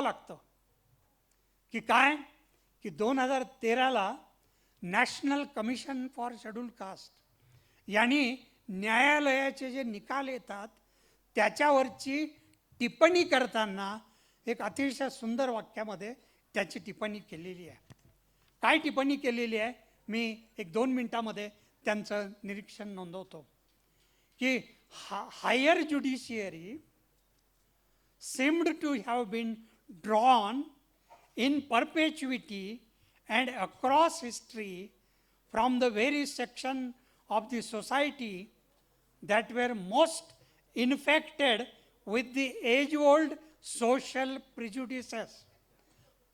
लागतं. की काय? की दोन हजार तेराला national commission for schedule caste यांनी न्यायालयाचे जे निकाल येतात त्याच्यावरची टिप्पणी करताना एक अतिशय सुंदर वाक्यामध्ये त्याची टिप्पणी केलेली आहे. काय टिप्पणी केलेली आहे? मी एक दोन मिनटामध्ये त्यांचं निरीक्षण नोंदवतो. की हा higher judiciary seemed to have been drawn in perpetuity and across history from the various sections of the society that were most infected with the age old social prejudices.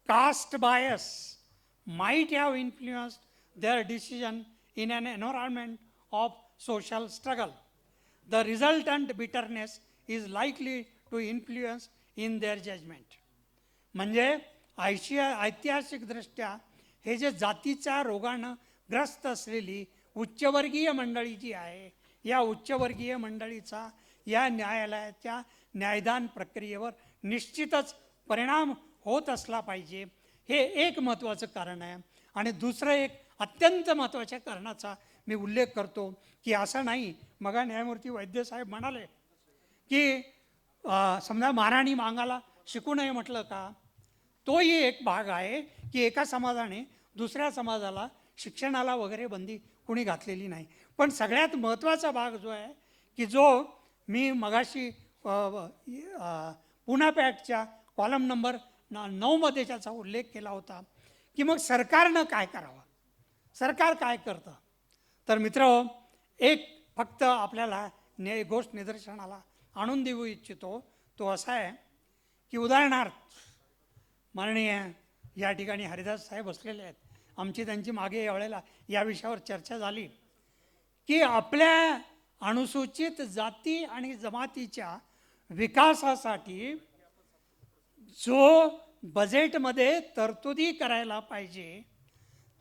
Caste bias might have influenced their decision in an environment of social struggle. The resultant bitterness is likely to influence in their judgment. म्हणजे ऐशिया ऐतिहासिकदृष्ट्या हे जे जातीच्या रोगानं ग्रस्त असलेली उच्चवर्गीय मंडळी जी आहे या उच्चवर्गीय मंडळीचा या न्यायालयाच्या न्यायदान प्रक्रियेवर निश्चितच परिणाम होत असला पाहिजे हे एक महत्त्वाचं कारण आहे. आणि दुसरं एक अत्यंत महत्त्वाच्या कारणाचा मी उल्लेख करतो की असं नाही मगा न्यायमूर्ती वैद्यसाहेब म्हणाले की समजा महाराणी मांगाला शिकू नये म्हटलं का? तोही एक भाग आहे की एका समाजाने दुसऱ्या समाजाला शिक्षणाला वगैरे बंदी कुणी घातलेली नाही. पण सगळ्यात महत्त्वाचा भाग जो आहे की जो मी मगाशी अ, पुना पॅटच्या कॉलम नंबर न नऊमध्ये त्याचा उल्लेख केला होता की मग सरकारनं काय करावं? सरकार काय करतं? तर मित्र एक फक्त आपल्याला ने गोष्ट निदर्शनाला आणून देऊ इच्छितो तो असा आहे की उदाहरणार्थ माननीय या ठिकाणी हरिदास साहेब बसलेले आहेत. आमची त्यांची मागे यावेळेला या विषयावर चर्चा झाली की आपल्या अनुसूचित जाती आणि जमातीच्या विकासासाठी जो बजेटमध्ये तरतुदी करायला पाहिजे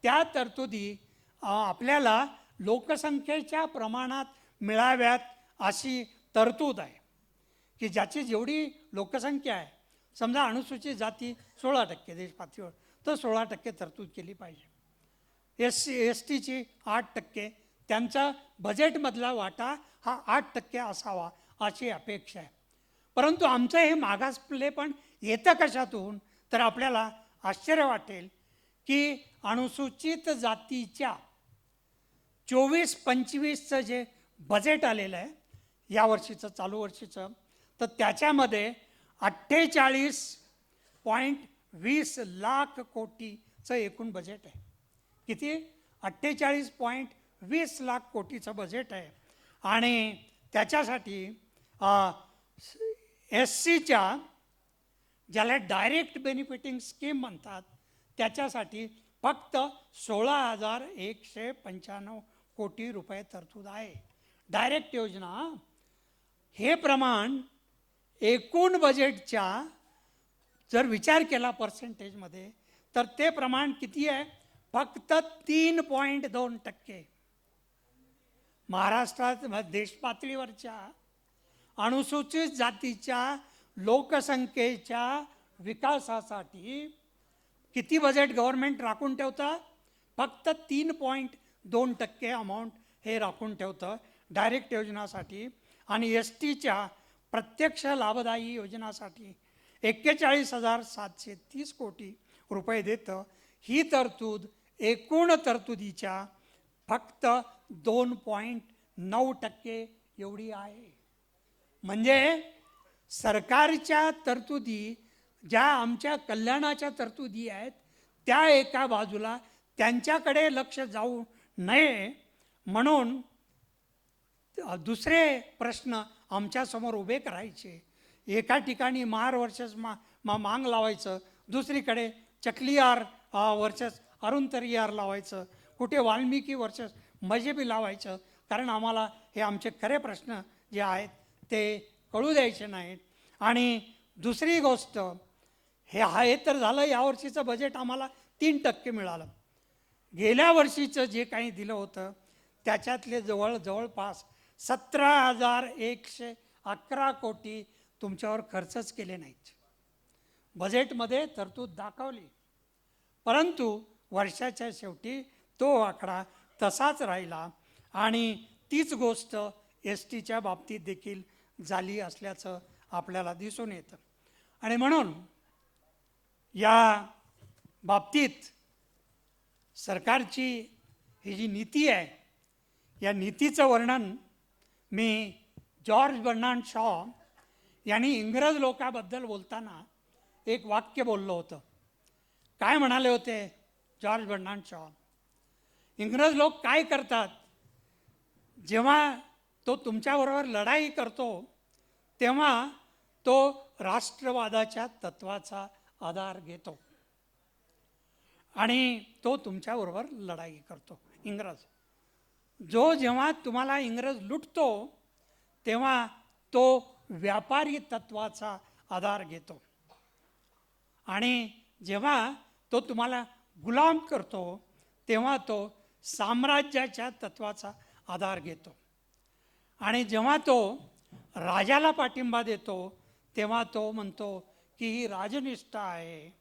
त्या तरतुदी आपल्याला लोकसंख्येच्या प्रमाणात मिळाव्यात अशी तरतूद आहे. की ज्याची जेवढी लोकसंख्या आहे समजा अनुसूचित जाती सोळा टक्के देश पातळीवर तर सोळा टक्के तरतूद केली पाहिजे. एस सी एस टीची आठ टक्के त्यांचा बजेटमधला वाटा हा आठ टक्के असावा अशी अपेक्षा आहे. परंतु आमचं हे मागासले पण येतं कशातून? तर आपल्याला आश्चर्य वाटेल की अनुसूचित जातीच्या चोवीस पंचवीसचं जे बजेट आलेलं आहे या वर्षीचं चालू वर्षीचं तर त्याच्यामध्ये अठ्ठेचाळीस पॉईंट वीस लाख कोटीचं एकूण बजेट आहे. किती? अठ्ठेचाळीस पॉईंट वीस लाख कोटीचं बजेट आहे. आणि त्याच्यासाठी एस सीच्या ज्याला डायरेक्ट बेनिफिटिंग स्कीम म्हणतात त्याच्यासाठी फक्त सोळा हजार एकशे पंच्याण्णव कोटी रुपये तरतूद आहे. डायरेक्ट योजना हे प्रमाण एकूण बजेटच्या जर विचार केला पर्सेंटेजमध्ये तर ते प्रमाण किती आहे? फक्त तीन पॉईंट दोन टक्के. महाराष्ट्रात देशपातळीवरच्या अनुसूचित जातीच्या लोकसंख्येच्या विकासासाठी किती बजेट गव्हर्नमेंट राखून ठेवतं? फक्त तीन पॉईंट दोन टक्के अमाऊंट हे राखून ठेवतं. डायरेक्ट योजनासाठी आणि एस टीच्या प्रत्यक्ष लाभदायी योजनासाठी एक्केचाळीस हजार सातशे तीस कोटी रुपये देतं ही तरतूद एकूण तरतुदीच्या फक्त दोन पॉईंट नऊ टक्के एवढी आहे. म्हणजे सरकारच्या तरतुदी ज्या आमच्या कल्याणाच्या तरतुदी आहेत त्या एका बाजूला त्यांच्याकडे लक्ष जाऊ नये म्हणून दुसरे प्रश्न आमच्यासमोर उभे करायचे. एका ठिकाणी महार वर्चस मा मा मांग लावायचं दुसरीकडे चकलियार वर्चस अरुणतरियार लावायचं कुठे वाल्मिकी वर्चस मजेबी लावायचं कारण आम्हाला हे आमचे खरे प्रश्न जे आहेत ते कळू द्यायचे नाहीत. आणि दुसरी गोष्ट हे आहे तर झालं यावर्षीचं बजेट आम्हाला तीन टक्के मिळालं. गेल्या वर्षीचं जे काही दिलं होतं त्याच्यातले जवळ जवळपास सतरा हजार एकशे अकरा कोटी तुमच्यावर खर्चच केले नाहीत. बजेटमध्ये तरतूद दाखवली. परंतु वर्षाच्या शेवटी तो आकडा तसाच राहिला आणि तीच गोष्ट एस टीच्या बाबतीत देखील झाली असल्याचं आपल्याला दिसून येतं. आणि म्हणून या बाबतीत सरकारची ही जी नीती आहे या नीतीचं वर्णन मी जॉर्ज बर्नांड शॉ यांनी इंग्रज लोकाबद्दल बोलताना एक वाक्य बोललं होतं. काय म्हणाले होते जॉर्ज बर्नांड शॉ? इंग्रज लोक काय करतात? जेव्हा तो तुमच्याबरोबर लढाई करतो तेव्हा तो राष्ट्रवादाच्या तत्वाचा आधार घेतो आणि तो तुमच्याबरोबर लढाई करतो इंग्रज. जो जेव्हा तुम्हाला इंग्रज लुटतो तेव्हा तो व्यापारी तत्वाचा आधार घेतो. आणि जेव्हा तो तुम्हाला गुलाम करतो तेव्हा तो साम्राज्याच्या तत्वाचा आधार घेतो. आणि जेव्हा तो राजाला पाठिंबा देतो तेव्हा तो म्हणतो की ही राजनिष्ठा आहे.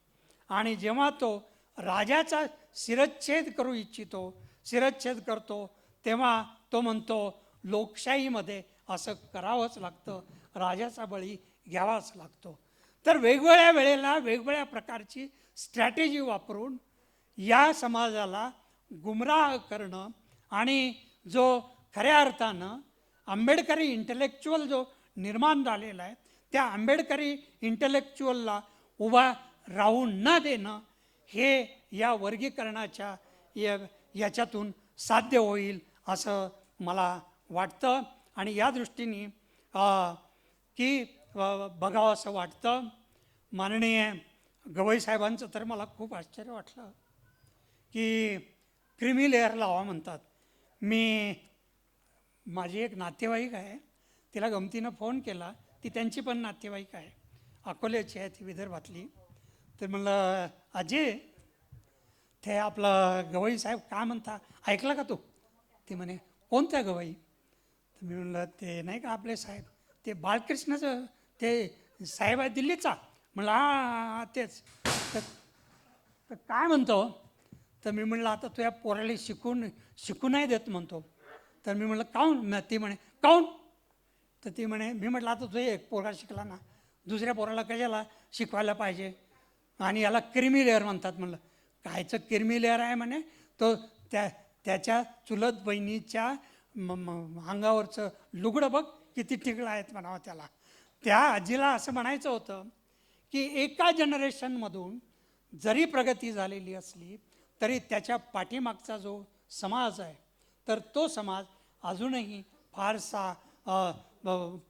आणि जेव्हा तो राजाचा शिरच्छेद करू इच्छितो शिरच्छेद करतो तेव्हा तो म्हणतो लोकशाहीमध्ये असं करावंच लागतं राजाचा बळी घ्यावाच लागतो. तर वेगवेगळ्या वेळेला वेगवेगळ्या प्रकारची स्ट्रॅटेजी वापरून या समाजाला गुमराह करणं आणि जो खऱ्या अर्थानं आंबेडकरी इंटलेक्च्युअल जो निर्माण झालेला आहे त्या आंबेडकरी इंटलेक्च्युअलला उभा राहू न देणं हे या वर्गीकरणाच्या याच्यातून साध्य होईल असं मला वाटतं. आणि या दृष्टीने की बघावं असं वाटतं. माननीय गवई साहेबांचं तर मला खूप आश्चर्य वाटलं की क्रिमी लेअर लावा म्हणतात. मी माझी एक नातेवाईक आहे तिला गमतीनं फोन केला ती त्यांची पण नातेवाईक आहे. अकोल्याची आहे ती विदर्भातली. तर म्हणलं अजय ते आपलं गवई साहेब काय म्हणता ऐकलं का तू? ते म्हणे कोणत्या गवाई तर मी म्हणलं ते नाही का आपले साहेब? ते बाळकृष्णाचं ते साहेब आहे दिल्लीचा. म्हणलं हा तेच. तर तर काय म्हणतो? तर मी म्हणलं आता तुझ्या पोराला शिकून शिकू नाही देत म्हणतो. तर मी म्हणलं काऊन? मग ती म्हणे काऊन? तर ती म्हणे मी म्हटलं आता तुझे एक पोरगा शिकला ना दुसऱ्या पोराला कशाला शिकवायला पाहिजे? आणि याला क्रिमी लेअर म्हणतात म्हणलं. कायचं क्रिमी लेअर आहे म्हणे तो त्या त्याच्या चुलत बहिणीच्या म- अंगावरचं लुगडं बघ किती ठिकळं आहेत म्हणावं त्याला. त्या आजीला असं म्हणायचं होतं की एका जनरेशनमधून जरी प्रगती झालेली असली तरी त्याच्या पाठीमागचा जो समाज आहे तर तो समाज अजूनही फारसा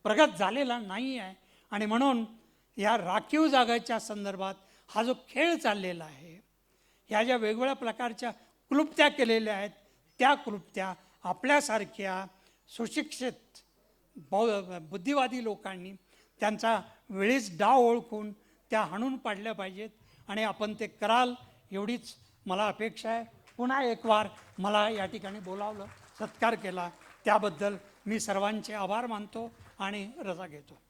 प्रगत झालेला नाही आहे. आणि म्हणून या राखीव जागाच्या संदर्भात हा जो खेळ चाललेला आहे ह्या ज्या वेगवेगळ्या प्रकारच्या क्लुप्त्या केलेल्या आहेत त्या कृपत्या आपल्यासारख्या सुशिक्षित बौ बुद्धिवादी लोकांनी त्यांचा वेळीच डाव ओळखून त्या हाणून पाडल्या पाहिजेत आणि आपण ते कराल एवढीच मला अपेक्षा आहे. पुन्हा एक वार मला या ठिकाणी बोलावलं सत्कार केला. त्याबद्दल मी सर्वांचे आभार मानतो आणि रजा घेतो.